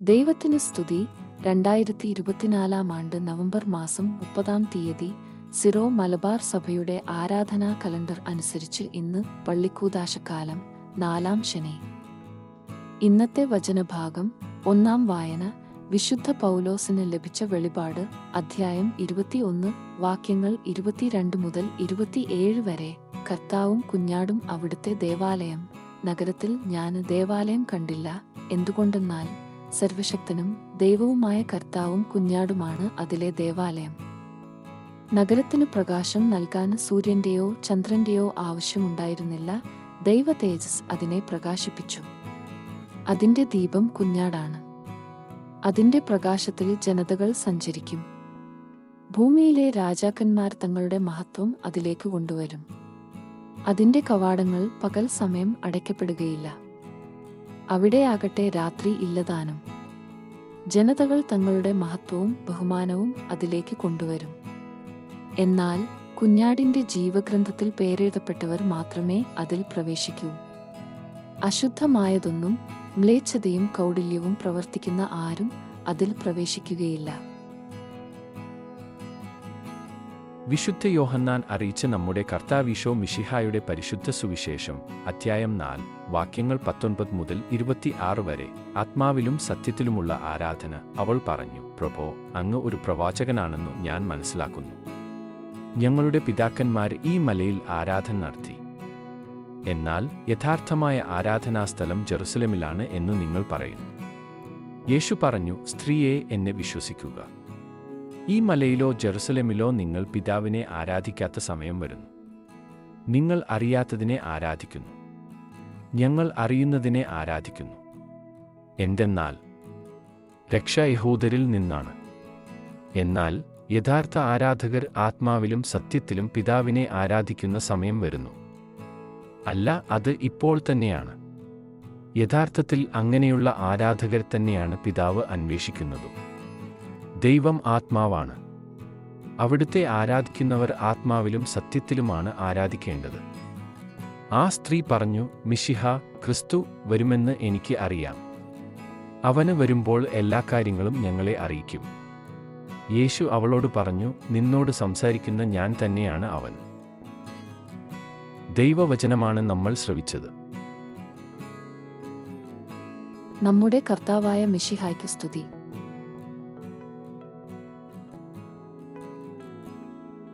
ദൈവത്തിന് സ്തുതി. രണ്ടായിരത്തി ഇരുപത്തിനാലാം ആണ്ട് നവംബർ മാസം മുപ്പതാം തീയതി സിറോ മലബാർ സഭയുടെ ആരാധനാ കലണ്ടർ അനുസരിച്ച് ഇന്ന് പള്ളിക്കൂതാശക്കാലം നാലാം ശനി. ഇന്നത്തെ വചനഭാഗം ഒന്നാം വായന വിശുദ്ധ പൗലോസിന് ലഭിച്ച വെളിപാട് അധ്യായം ഇരുപത്തിയൊന്ന് വാക്യങ്ങൾ ഇരുപത്തിരണ്ട് മുതൽ ഇരുപത്തിയേഴ് വരെ. കർത്താവും കുഞ്ഞാടും അവിടുത്തെ ദേവാലയം. നഗരത്തിൽ ഞാൻ ദേവാലയം കണ്ടില്ല. എന്തുകൊണ്ടെന്നാൽ സർവശക്തനും ദൈവവുമായ കർത്താവും കുഞ്ഞാടുമാണ് അതിലെ ദേവാലയം. നഗരത്തിന് പ്രകാശം നൽകാൻ സൂര്യന്റെയോ ചന്ദ്രന്റെയോ ആവശ്യമുണ്ടായിരുന്നില്ല ദൈവ തേജസ് അതിനെ പ്രകാശിപ്പിച്ചു. അതിന്റെ ദീപം കുഞ്ഞാടാണ്. അതിന്റെ പ്രകാശത്തിൽ ജനതകൾ സഞ്ചരിക്കും. ഭൂമിയിലെ രാജാക്കന്മാർ തങ്ങളുടെ മഹത്വം അതിലേക്ക് കൊണ്ടുവരും. അതിന്റെ കവാടങ്ങൾ പകൽ സമയം അടയ്ക്കപ്പെടുകയില്ല. അവിടെയാകട്ടെ രാത്രി ഇല്ലതാനും. ജനതകൾ തങ്ങളുടെ മഹത്വവും ബഹുമാനവും അതിലേക്ക് കൊണ്ടുവരും. എന്നാൽ കുഞ്ഞാടിന്റെ ജീവഗ്രന്ഥത്തിൽ പേരെഴുതപ്പെട്ടവർ മാത്രമേ അതിൽ പ്രവേശിക്കൂ. അശുദ്ധമായതൊന്നും മ്ലേച്ഛതയും കൗടില്യവും പ്രവർത്തിക്കുന്ന ആരും അതിൽ പ്രവേശിക്കുകയില്ല. വിശുദ്ധ യോഹന്നാൻ അറിയിച്ച നമ്മുടെ കർത്താവീശോ മിഷിഹായുടെ പരിശുദ്ധ സുവിശേഷം അധ്യായം നാല് വാക്യങ്ങൾ പത്തൊൻപത് മുതൽ ഇരുപത്തിയാറ് വരെ. ആത്മാവിലും സത്യത്തിലുമുള്ള ആരാധന അവൾ പറഞ്ഞു പ്രഭോ അങ്ങ് ഒരു പ്രവാചകനാണെന്നു ഞാൻ മനസ്സിലാക്കുന്നു. ഞങ്ങളുടെ പിതാക്കന്മാർ ഈ മലയിൽ ആരാധന നടത്തി. എന്നാൽ യഥാർത്ഥമായ ആരാധനാസ്ഥലം ജെറുസലമിലാണ് എന്ന് നിങ്ങൾ പറയുന്നു. യേശു പറഞ്ഞു സ്ത്രീയെ എന്നെ വിശ്വസിക്കുക. ഈ മലയിലോ ജെറുസലമിലോ നിങ്ങൾ പിതാവിനെ ആരാധിക്കാത്ത സമയം വരുന്നു. നിങ്ങൾ അറിയാത്തതിനെ ആരാധിക്കുന്നു. ഞങ്ങൾ അറിയുന്നതിനെ ആരാധിക്കുന്നു. എന്തെന്നാൽ രക്ഷ യഹൂദരിൽ നിന്നാണ്. എന്നാൽ യഥാർത്ഥ ആരാധകർ ആത്മാവിലും സത്യത്തിലും പിതാവിനെ ആരാധിക്കുന്ന സമയം വരുന്നു. അല്ല അത് ഇപ്പോൾ തന്നെയാണ്. യഥാർത്ഥത്തിൽ അങ്ങനെയുള്ള ആരാധകർ തന്നെയാണ് പിതാവ് അന്വേഷിക്കുന്നതും. ദൈവം ആത്മാവാണ്. അവിടുത്തെ ആരാധിക്കുന്നവർ ആത്മാവിലും സത്യത്തിലുമാണ് ആരാധിക്കേണ്ടത്. ആ സ്ത്രീ പറഞ്ഞു മിഷിഹ ക്രിസ്തു വരുമെന്ന് എനിക്ക് അറിയാം. അവന് വരുമ്പോൾ എല്ലാ കാര്യങ്ങളും ഞങ്ങളെ അറിയിക്കും. യേശു അവളോട് പറഞ്ഞു നിന്നോട് സംസാരിക്കുന്ന ഞാൻ തന്നെയാണ് അവൻ. ദൈവവചനമാണ് നമ്മൾ ശ്രവിച്ചത്. നമ്മുടെ കർത്താവായ മിഷിഹായ്ക്ക് സ്തുതി.